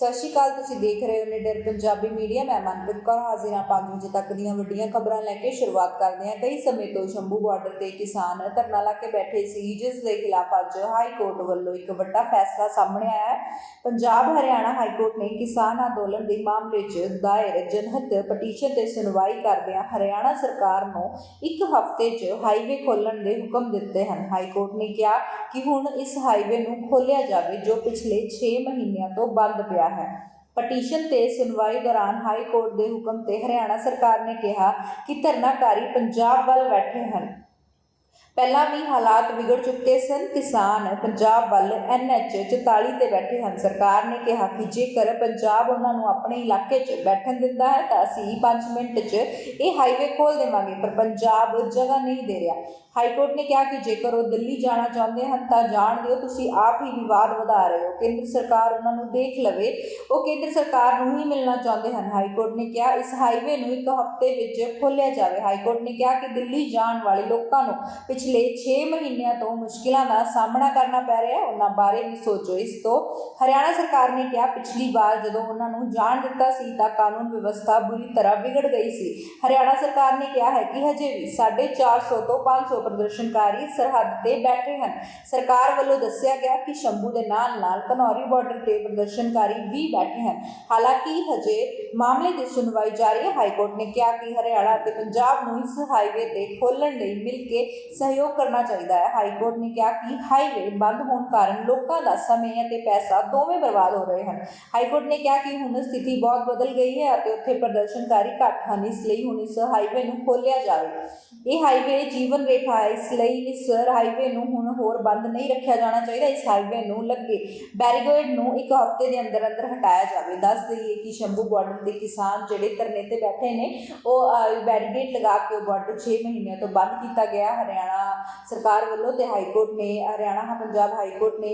ਸਤਿ ਸ਼੍ਰੀ ਅਕਾਲ, ਤੁਸੀਂ ਦੇਖ ਰਹੇ ਹੋ ਨਿਡਰ ਪੰਜਾਬੀ ਮੀਡੀਆ। ਮੈਂ ਮਨਪ੍ਰੀਤ ਕੌਰ, ਹਾਜ਼ਰ ਹਾਂ 5 ਵਜੇ ਤੱਕ ਦੀਆਂ ਵੱਡੀਆਂ ਖਬਰਾਂ ਲੈ ਕੇ ਸ਼ੁਰੂਆਤ ਕਰਦੇ ਹਾਂ। ਕਈ ਸਮੇਂ ਤੋਂ ਸ਼ੰਭੂ ਬਾਰਡਰ ਤੇ ਕਿਸਾਨ ਧਰਨਾ ਲਾ ਕੇ ਬੈਠੇ ਸੀ, ਜਿਸ ਦੇ ਖਿਲਾਫ ਅੱਜ ਹਾਈ ਕੋਰਟ ਵੱਲੋਂ ਇੱਕ ਵੱਡਾ ਫੈਸਲਾ ਸਾਹਮਣੇ ਆਇਆ ਹੈ। ਪੰਜਾਬ, ਹਰਿਆਣਾ ਹਾਈ ਕੋਰਟ ਨੇ ਕਿਸਾਨ ਅੰਦੋਲਨ ਦੇ ਮਾਮਲੇ 'ਚ ਦਾਇਰ ਜਨਹਿਤ ਪਟੀਸ਼ਨ ਤੇ ਸੁਣਵਾਈ ਕਰਦਿਆਂ ਹਰਿਆਣਾ ਸਰਕਾਰ ਨੂੰ ਇੱਕ ਹਫ਼ਤੇ 'ਚ ਹਾਈਵੇ ਖੋਲ੍ਹਣ ਦੇ ਹੁਕਮ ਦਿੱਤੇ ਹਨ। ਹਾਈ ਕੋਰਟ ਨੇ ਕਿਹਾ ਕਿ ਹੁਣ ਇਸ ਹਾਈਵੇ ਨੂੰ ਖੋਲ੍ਹਿਆ ਜਾਵੇ, ਜੋ ਪਿਛਲੇ 6 ਮਹੀਨਿਆਂ ਤੋਂ ਬੰਦ ਪਿਆ ਹੈ। ਪਟੀਸ਼ਨ ਤੇ ਸੁਣਵਾਈ ਦੌਰਾਨ ਹਾਈ ਕੋਰਟ ਦੇ ਹੁਕਮ ਤੇ ਹਰਿਆਣਾ ਸਰਕਾਰ ਨੇ ਕਿਹਾ ਕਿ ਧਰਨਾਕਾਰੀ ਪੰਜਾਬ ਵੱਲ ਬੈਠੇ ਹਨ। ਪਹਿਲਾਂ ਵੀ ਹਾਲਾਤ ਵਿਗੜ ਚੁੱਕੇ ਸਨ। ਕਿਸਾਨ ਪੰਜਾਬ ਵੱਲ ਐਨਐਚ 44 ਤੇ ਬੈਠੇ ਹਨ। ਸਰਕਾਰ ਨੇ ਕਿਹਾ ਕਿ ਜੇਕਰ ਪੰਜਾਬ ਉਹਨਾਂ ਨੂੰ ਆਪਣੇ ਇਲਾਕੇ 'ਚ ਬੈਠਣ ਦਿੰਦਾ ਹੈ ਤਾਂ ਅਸੀਂ 5 ਮਿੰਟ 'ਚ ਇਹ ਹਾਈਵੇ ਖੋਲ ਦੇਵਾਂਗੇ, ਪਰ ਪੰਜਾਬ ਜਗ੍ਹਾ ਨਹੀਂ ਦੇ ਰਿਹਾ। ਹਾਈ ਕੋਰਟ ਨੇ ਕਿਹਾ ਕਿ ਜੇਕਰ ਉਹ ਦਿੱਲੀ ਜਾਣਾ ਚਾਹੁੰਦੇ ਹਨ ਤਾਂ ਜਾਣ ਦਿਓ ਤੁਸੀਂ ਆਪ ਹੀ ਵਿਵਾਦ ਵਧਾ ਰਹੇ ਹੋ। ਕੇਂਦਰ ਸਰਕਾਰ ਉਹਨਾਂ ਨੂੰ ਦੇਖ ਲਵੇ। ਉਹ ਕੇਂਦਰ ਸਰਕਾਰ ਨੂੰ ਹੀ ਮਿਲਣਾ ਚਾਹੁੰਦੇ ਹਨ। ਹਾਈ ਕੋਰਟ ਨੇ ਕਿਹਾ ਇਸ ਹਾਈਵੇ ਨੂੰ ਇੱਕ ਹਫ਼ਤੇ ਵਿੱਚ ਖੋਲ੍ਹਿਆ ਜਾਵੇ। ਹਾਈ ਕੋਰਟ ਨੇ ਕਿਹਾ ਕਿ ਦਿੱਲੀ ਜਾਣ ਵਾਲੇ ਲੋਕਾਂ ਨੂੰ ਪਿਛਲੇ 6 ਮਹੀਨਿਆਂ ਤੋਂ ਮੁਸ਼ਕਿਲਾਂ ਦਾ ਸਾਹਮਣਾ ਕਰਨਾ ਪੈ ਰਿਹਾ ਹੈ। ਉਹਨਾਂ ਬਾਰੇ ਵੀ ਸੋਚੋ। ਇਸ ਤੋਂ ਹਰਿਆਣਾ ਸਰਕਾਰ ਨੇ ਕਿਹਾ, ਪਿਛਲੀ ਵਾਰ ਜਦੋਂ ਉਹਨਾਂ ਨੂੰ ਜਾਣ ਦਿੱਤਾ ਸੀ ਤਾਂ ਕਾਨੂੰਨ ਵਿਵਸਥਾ ਬੁਰੀ ਤਰ੍ਹਾਂ ਵਿਗੜ ਗਈ ਸੀ। ਹਰਿਆਣਾ ਸਰਕਾਰ ਨੇ ਕਿਹਾ ਹੈ ਕਿ ਹਜੇ ਵੀ 450 ਤੋਂ 500 ਪ੍ਰਦਰਸ਼ਨਕਾਰੀ ਸਰਹੱਦ ਤੇ ਬੈਠੇ ਹਨ। ਸਰਕਾਰ ਵੱਲੋਂ ਦੱਸਿਆ ਗਿਆ ਕਿ ਸ਼ੰਭੂ ਦੇ ਨਾਲ ਨਾਲ ਕਨੌਰੀ ਬਾਰਡਰ ਤੇ ਪ੍ਰਦਰਸ਼ਨਕਾਰੀ ਵੀ ਬੈਠੇ ਹਨ। ਹਾਲਾਂਕਿ ਹਜੇ ਮਾਮਲੇ ਦੀ ਸੁਣਵਾਈ ਜਾਰੀ ਹੈ। ਹਾਈ ਕੋਰਟ ਨੇ ਕਿਹਾ ਕਿ ਹਰਿਆਣਾ ਅਤੇ ਪੰਜਾਬ ਨੂੰ ਇਸ ਹਾਈਵੇ ਤੇ ਖੋਲਣ ਲਈ ਮਿਲ ਕੇ ਸਹਿਯੋਗ ਕਰਨਾ ਚਾਹੀਦਾ ਹੈ। ਹਾਈ ਕੋਰਟ ਨੇ ਕਿਹਾ ਕਿ ਹਾਈਵੇ ਬੰਦ ਹੋਣ ਕਾਰਨ ਲੋਕਾਂ ਦਾ ਸਮੇਂ ਅਤੇ ਪੈਸਾ ਦੋਵੇਂ ਬਰਬਾਦ ਹੋ ਰਹੇ ਹਨ। ਹਾਈ ਕੋਰਟ ਨੇ ਕਿਹਾ ਕਿ ਹੁਣ ਸਥਿਤੀ ਬਹੁਤ ਬਦਲ ਗਈ ਹੈ ਅਤੇ ਉੱਥੇ ਪ੍ਰਦਰਸ਼ਨਕਾਰੀ ਘੱਟ ਹਨ, ਇਸ ਲਈ ਹੁਣ ਇਸ ਹਾਈਵੇ ਨੂੰ ਖੋਲ੍ਹਿਆ ਜਾਵੇ। ਇਹ ਹਾਈਵੇ ਜੀਵਨ ਰੇਖਾ ਇਸ ਲਈ ਇਸ ਹਾਈਵੇ ਨੂੰ ਹੁਣ ਹੋਰ ਬੰਦ ਨਹੀਂ ਰੱਖਿਆ ਜਾਣਾ ਚਾਹੀਦਾ, ਇਸ ਹਾਈਵੇ ਨੂੰ ਲੱਗੇ। ਬੈਰੀਗੇਡ ਨੂੰ ਇੱਕ ਹਫ਼ਤੇ ਦੇ ਅੰਦਰ ਅੰਦਰ ਹਟਾਇਆ ਜਾਵੇ। ਦੱਸ ਦਈਏ ਕਿ ਸ਼ੰਭੂ ਬਾਰਡਰ ਦੇ ਕਿਸਾਨ ਜਿਹੜੇ ਧਰਨੇ ਤੇ ਬੈਠੇ ਨੇ, ਉਹ ਬੈਰੀਗੇਡ ਲਗਾ ਕੇ ਉਹ ਬਾਰਡਰ 6 ਮਹੀਨਿਆਂ ਤੋਂ ਬੰਦ ਕੀਤਾ ਗਿਆ। ਹਰਿਆਣਾ ਸਰਕਾਰ ਵੱਲੋਂ ਤੇ ਹਾਈ ਕੋਰਟ ਨੇ, ਹਰਿਆਣਾ ਪੰਜਾਬ ਹਾਈ ਕੋਰਟ ਨੇ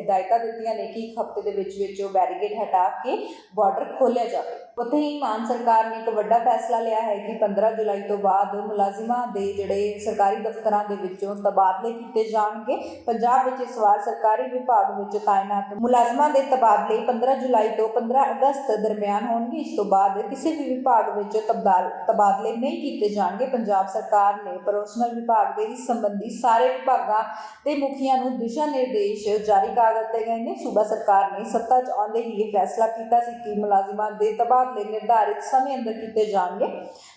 ਹਦਾਇਤਾਂ ਦਿੱਤੀਆਂ ਨੇ ਕਿ ਇੱਕ ਹਫ਼ਤੇ ਦੇ ਵਿੱਚ ਵਿੱਚ ਉਹ ਬੈਰੀਗੇਡ ਹਟਾ ਕੇ ਬਾਰਡਰ ਖੋਲ੍ਹਿਆ ਜਾਵੇ। ਉੱਥੇ ਹੀ ਮਾਨ ਸਰਕਾਰ ਨੇ ਇੱਕ ਵੱਡਾ ਫੈਸਲਾ ਲਿਆ ਹੈ ਕਿ 15 ਜੁਲਾਈ ਤੋਂ ਬਾਅਦ ਮੁਲਾਜ਼ਮਾਂ ਦੇ ਜਿਹੜੇ ਸਰਕਾਰੀ ਦਫ਼ਤਰਾਂ ਦੇ ਵਿੱਚੋਂ ਤਬਾਦਲੇ ਕੀਤੇ ਜਾਣਗੇ। ਪੰਜਾਬ ਵਿੱਚ ਇਸ ਵਾਰ ਸਰਕਾਰੀ ਵਿਭਾਗ ਵਿੱਚ ਤਾਇਨਾਤ ਮੁਲਾਜ਼ਮਾਂ ਦੇ ਤਬਾਦਲੇ 15 ਜੁਲਾਈ ਤੋਂ 15 ਅਗਸਤ ਦਰਮਿਆਨ ਹੋਣਗੇ। ਇਸ ਤੋਂ ਬਾਅਦ ਕਿਸੇ ਵੀ ਵਿਭਾਗ ਵਿੱਚ ਤਬਦਾਲ ਤਬਾਦਲੇ ਨਹੀਂ ਕੀਤੇ ਜਾਣਗੇ। ਪੰਜਾਬ ਸਰਕਾਰ ਨੇ ਪ੍ਰੋਫੈਸ਼ਨਲ ਵਿਭਾਗ ਦੇ ਇਸ ਸੰਬੰਧੀ ਸਾਰੇ ਵਿਭਾਗਾਂ ਦੇ ਮੁਖੀਆਂ ਨੂੰ ਦਿਸ਼ਾ ਨਿਰਦੇਸ਼ ਜਾਰੀ ਕਰ ਦਿੱਤੇ ਗਏ ਨੇ। ਸੂਬਾ ਸਰਕਾਰ ਨੇ ਸੱਤਾ 'ਚ ਆਉਂਦੇ ਹੀ ਇਹ ਫੈਸਲਾ ਕੀਤਾ ਸੀ ਕਿ ਮੁਲਾਜ਼ਮਾਂ ਦੇ ਤਬਾਦਲੇ ਨਿਰਧਾਰਿਤ ਸਮੇਂ ਅੰਦਰ ਕੀਤੇ ਜਾਣਗੇ।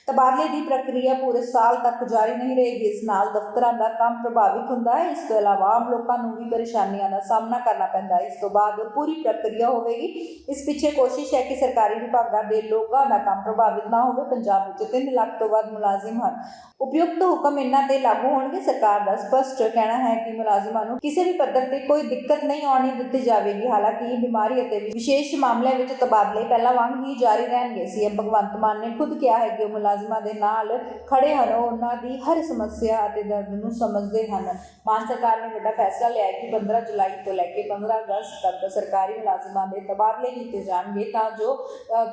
ਤਬਾਦਲੇ ਦੀ ਪ੍ਰਕਿਰਿਆ ਪੂਰੇ ਸਾਲ ਤੱਕ ਜਾਰੀ ਨਹੀਂ ਰਹੇਗੀ। ਇਸ ਨਾਲ ਦਫ਼ਤਰਾਂ ਦਾ ਕੰਮ ਪ੍ਰਭਾਵਿਤ ਹੁੰਦਾ ਹੈ। ਇਸ ਤੋਂ ਇਲਾਵਾ ਆਮ ਲੋਕਾਂ ਨੂੰ ਵੀ ਪਰੇਸ਼ਾਨੀਆਂ ਦਾ ਸਾਹਮਣਾ ਕਰਨਾ ਪੈਂਦਾ ਹੈ। ਇਸ ਤੋਂ ਬਾਅਦ ਪੂਰੀ ਪ੍ਰਕਿਰਿਆ ਹੋਵੇਗੀ। ਇਸ ਪਿੱਛੇ ਕੋਸ਼ਿਸ਼ ਹੈ ਕਿ ਸਰਕਾਰੀ ਵਿਭਾਗਾਂ ਦੇ ਲੋਕਾਂ ਦਾ ਕੰਮ ਪ੍ਰਭਾਵਿਤ ਨਾ ਹੋਵੇ। ਪੰਜਾਬ ਵਿੱਚ 3 ਲੱਖ ਤੋਂ ਵੱਧ ਮੁਲਾਜ਼ਮ ਹਨ। ਉਪਯੁਕਤ ਹੁਕਮ ਇਹਨਾਂ ਤੇ ਲਾਗੂ ਹੋਣਗੇ। ਸਰਕਾਰ ਦਾ ਸਪਸ਼ਟ ਕਹਿਣਾ ਹੈ ਕਿ ਮੁਲਾਜ਼ਮਾਂ ਨੂੰ ਕਿਸੇ ਵੀ ਪੱਧਰ ਤੇ ਕੋਈ ਦਿੱਕਤ ਨਹੀਂ ਆਉਣੀ ਦਿੱਤੀ ਜਾਵੇਗੀ। ਹਾਲਾਂਕਿ ਬਿਮਾਰੀ ਅਤੇ ਵਿਸ਼ੇਸ਼ ਮਾਮਲਿਆਂ ਵਿੱਚ ਤਬਾਦਲੇ ਪਹਿਲਾਂ ਵਾਂਗ ਹੀ ਜਾਰੀ ਰਹਿਣਗੇ। ਸੀਐਮ ਭਗਵੰਤ ਮਾਨ ਨੇ ਖੁਦ ਕਿਹਾ ਹੈ ਕਿ ਉਹ ਮੁਲਾਜ਼ਮਾਂ ਦੇ ਨਾਲ ਖੜੇ ਹਨ। ਉਹ ਉਹਨਾਂ ਦੀ ਹਰ ਸਮੱਸਿਆ ਅਤੇ ਦਰਦ ਨੂੰ ਸਮਝਦੇ ਹਨ। ਮਾਨ ਸਰਕਾਰ ਨੇ ਵੱਡਾ ਫੈਸਲਾ ਲਿਆ ਹੈ ਕਿ 15 ਜੁਲਾਈ ਤੋਂ ਲੈ ਕੇ 15 ਅਗਸਤ ਤੱਕ ਸਰਕਾਰੀ ਮੁਲਾਜ਼ਮਾਂ ਦੇ ਤਬਾਦਲੇ ਕੀਤੇ ਜਾਣਗੇ ਤਾਂ ਜੋ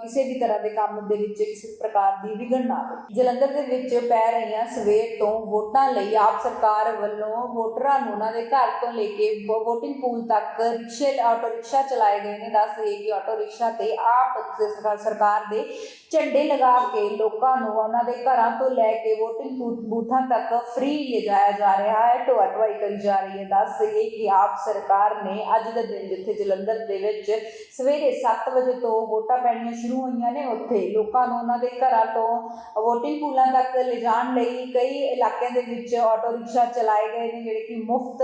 ਕਿਸੇ ਵੀ ਤਰ੍ਹਾਂ ਦੇ ਕੰਮ ਦੇ ਵਿੱਚ ਕਿਸੇ ਪ੍ਰਕਾਰ ਦੀ ਵਿਘਨ ਨਾ ਆਵੇ। ਜਲੰਧਰ ਦੇ ਵਿੱਚ ਪੈ ਰਹੀਆਂ ਸਵੇਰ ਤੋਂ ਵੋਟਾਂ ਲਈ ਆਪ ਸਰਕਾਰ ਵੱਲੋਂ ਵੋਟਰਾਂ ਨੂੰ ਉਹਨਾਂ ਦੇ ਘਰ ਤੋਂ ਲੈ ਕੇ VOTING ਪੂਲ ਤੱਕ ਰਿਕਸ਼ੇ ਆਟੋ ਰਿਕਸ਼ਾ ਚਲਾਏ ਗਏ ਨੇ। ਦੱਸ ਦਈਏ ਕਿ ਆਟੋ ਰਿਕਸ਼ਾ ਤੇ ਆਪ ਸਰਕਾਰ- ਸਰਕਾਰ ਦੇ ਝੰਡੇ ਲਗਾ ਕੇ ਲੋਕਾਂ ਨੂੰ ਉਹਨਾਂ ਦੇ ਘਰਾਂ ਤੋਂ ਲੈ ਕੇ VOTING ਬੂਥਾਂ ਤੱਕ ਫ੍ਰੀ ਲਿਜਾਇਆ ਜਾ ਰਿਹਾ ਹੈ। ਢੋਆ ਢੁਆਈ ਕਰੀ ਜਾ ਰਹੀ ਹੈ। ਦੱਸ ਦਈਏ ਕਿ ਆਪ ਸਰਕਾਰ ਨੇ ਅੱਜ ਦੇ ਦਿਨ ਜਿੱਥੇ ਜਲੰਧਰ ਦੇ ਵਿੱਚ ਸਵੇਰੇ 7 ਵਜੇ ਤੋਂ ਵੋਟਾਂ ਪੈਣੀਆਂ ਸ਼ੁਰੂ ਹੋਈਆਂ ਨੇ, ਉੱਥੇ ਲੋਕਾਂ ਨੂੰ ਉਹਨਾਂ ਦੇ ਘਰਾਂ ਤੋਂ VOTING ਪੂਲਾਂ ਤੱਕ ਲਿਜਾਣ ਲਈ ਕਈ ਇਲਾਕਿਆਂ ਦੇ ਵਿੱਚ ਆਟੋ ਰਿਕਸ਼ਾ ਚਲਾਏ ਗਏ ਨੇ, ਜਿਹੜੇ ਕਿ ਮੁਫਤ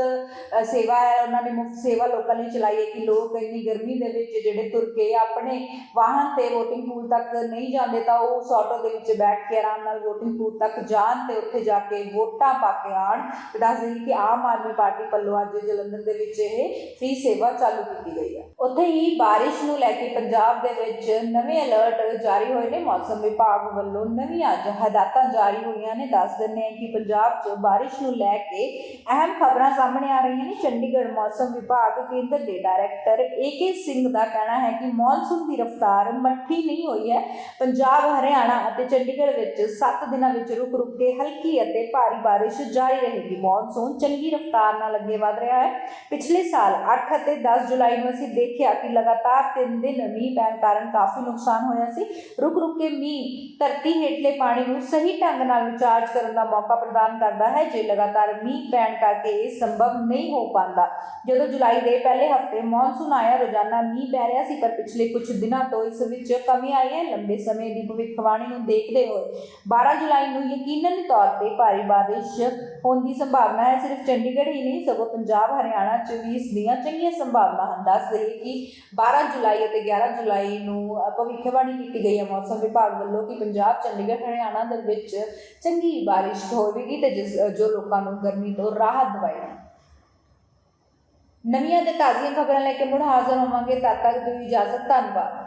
ਸੇਵਾ ਹੈ। ਉਹਨਾਂ ਨੇ ਮੁਫਤ ਸੇਵਾ ਲੋਕਾਂ ਲਈ ਚਲਾਈ ਹੈ ਕਿ ਲੋਕ ਇੰਨੀ ਗਰਮੀ ਦੇ ਵਿੱਚ ਜਿਹੜੇ ਤੁਰ ਕੇ ਆਪਣੇ ਵਾਹਨ ਤੇ VOTING ਪੂਲ ਤੱਕ ਨਹੀਂ ਜਾਂਦੇ ਤਾਂ ਉਹ ਉਸ ਆਟੋ ਦੇ ਵਿੱਚ ਬੈਠ ਕੇ ਆਰਾਮ ਨਾਲ VOTING ਪੂਲ ਤੱਕ ਜਾਣ ਤੇ ਉੱਥੇ ਜਾ ਕੇ ਵੋਟਾਂ ਪਾ ਕੇ ਆਣ ਦੱਸ ਦਈਏ ਕਿ ਆਮ ਆਦਮੀ ਪਾਰਟੀ ਵੱਲੋਂ ਅੱਜ ਜਲੰਧਰ ਦੇ ਵਿੱਚ ਇਹ ਫ੍ਰੀ ਸੇਵਾ ਚਾਲੂ ਕੀਤੀ ਗਈ ਹੈ। ਉੱਥੇ ਹੀ ਬਾਰਿਸ਼ ਨੂੰ ਲੈ ਕੇ ਪੰਜਾਬ ਦੇ ਵਿੱਚ ਨਵੇਂ ਅਲਰਟ ਜਾਰੀ ਹੋਏ ਨੇ। ਮੌਸਮ ਵਿਭਾਗ ਵੱਲੋਂ ਨਵੀਆਂ ਜ- ਹਦਾਇਤਾਂ ਜਾਰੀ ਹੋਈਆਂ ਨੇ। ਦੱਸ ਦਿੰਦੇ ਹਾਂ ਕਿ ਪੰਜਾਬ 'ਚ ਬਾਰਿਸ਼ ਨੂੰ ਲੈ ਕੇ ਅਹਿਮ ਖਬਰਾਂ ਸਾਹਮਣੇ ਆ ਰਹੀਆਂ ਨੇ। ਚੰਡੀਗੜ੍ਹ ਮੌਸਮ ਵਿਭਾਗ ਕੇਂਦਰ ਦੇ ਡਾਇਰੈਕਟਰ ਏਕੇ ਸਿੰਘ ਦਾ ਕਹਿਣਾ ਹੈ ਕਿ ਮੌਨਸੂਨ ਦੀ ਰਫ਼ਤਾਰ ਮੱਠੀ ਨਹੀਂ ਹੋਈ ਹੈ। ਪੰਜਾਬ, ਹਰਿਆਣਾ ਅਤੇ ਚੰਡੀਗੜ੍ਹ ਵਿੱਚ 7 ਦਿਨਾਂ ਵਿੱਚ ਰੁਕ ਰੁਕ ਕੇ ਹਲਕੀ ਅਤੇ ਭਾਰੀ ਬਾਰਿਸ਼ ਜਾਰੀ ਰਹੇਗੀ। ਮੌਨਸੂਨ ਚੰਗੀ ਰਫ਼ਤਾਰ ਨਾਲ ਅੱਗੇ ਵਧ ਰਿਹਾ ਹੈ। ਪਿਛਲੇ ਸਾਲ 8 ਅਤੇ 10 ਜੁਲਾਈ ਨੂੰ ਅਸੀਂ ਦੇਖਿਆ ਕਿ ਲਗਾਤਾਰ 3 ਦਿਨ ਮੀਂਹ ਪੈਣ ਕਾਰਨ ਕਾਫੀ ਨੁਕਸਾਨ ਹੋਇਆ ਸੀ। ਰੁਕ ਰੁਕ ਕੇ ਮੀਂਹ ਧਰਤੀ ਹੇਠਲੇ ਪਾਣੀ ਨੂੰ ਸਹੀ ਢੰਗ ਨਾਲ ਰਿਚਾਰਜ ਕਰਨ ਦਾ ਮੌਕਾ ਪ੍ਰਦਾਨ ਕਰਦਾ ਹੈ। ਜੇ ਲਗਾਤਾਰ ਮੀਂਹ ਪੈਣ ਕਰਕੇ ਇਹ ਸੰਭਵ ਨਹੀਂ ਹੋ ਪਾਉਂਦਾ। ਜਦੋਂ ਜੁਲਾਈ ਦੇ ਪਹਿਲੇ ਹਫ਼ਤੇ ਮੌਨਸੂਨ ਆਇਆ, ਰੋਜ਼ਾਨਾ ਮੀਂਹ ਪੈ ਰਿਹਾ ਸੀ, ਪਰ ਪਿਛਲੇ ਕੁਝ ਦਿਨਾਂ ਤੋਂ ਇਸ ਵਿੱਚ ਕਮੀ ਆਈ ਹੈ, ਲੰਬੇ ਸਮੇਂ ਦੀ ਭਵਿੱਖਬਾਣੀ ਨੂੰ ਦੇਖਦੇ ਹੋਏ 12 ਜੁਲਾਈ ਨੂੰ ਯਕੀਨਨ ਤੌਰ ਤੇ ਭਾਰੀ ਬਾਰਿਸ਼ ਹੋਣ ਦੀ ਸੰਭਾਵਨਾ ਹੈ। ਸਿਰਫ ਚੰਡੀਗੜ੍ਹ ਹੀ ਨਹੀਂ, ਸਗੋਂ ਪੰਜਾਬ, ਹਰਿਆਣਾ ਚ ਵੀ ਇਸ ਦੀਆਂ ਚੰਗੀਆਂ ਸੰਭਾਵਨਾ ਹਨ। ਦੱਸ ਦਈਏ ਕਿ 12 ਜੁਲਾਈ ਅਤੇ 11 ਜੁਲਾਈ ਨੂੰ ਭਵਿੱਖਬਾਣੀ ਕੀਤੀ ਗਈ ਹੈ। ਮੌਸਮ ਵਿਭਾਗ ਵੱਲੋਂ ਕਿ ਪੰਜਾਬ, ਚੰਡੀਗੜ੍ਹ, ਹਰਿਆਣਾ ਦੇ ਵਿੱਚ ਚੰਗੀ ਬਾਰਿਸ਼ ਹੋਵੇਗੀ ਤੇ ਜਿਸ ਜੋ ਲੋਕਾਂ ਨੂੰ ਗਰਮੀ ਤੋਂ ਰਾਹਤ ਦਵਾਏਗੀ ਨਵੀਆਂ ਤੇ ਤਾਜ਼ੀਆਂ ਖਬਰਾਂ ਲੈ ਕੇ ਮੁੜ ਹਾਜ਼ਰ ਹੋਵਾਂਗੇ। ਤਦ ਤੱਕ ਦਿਓ ਇਜਾਜ਼ਤ, ਧੰਨਵਾਦ।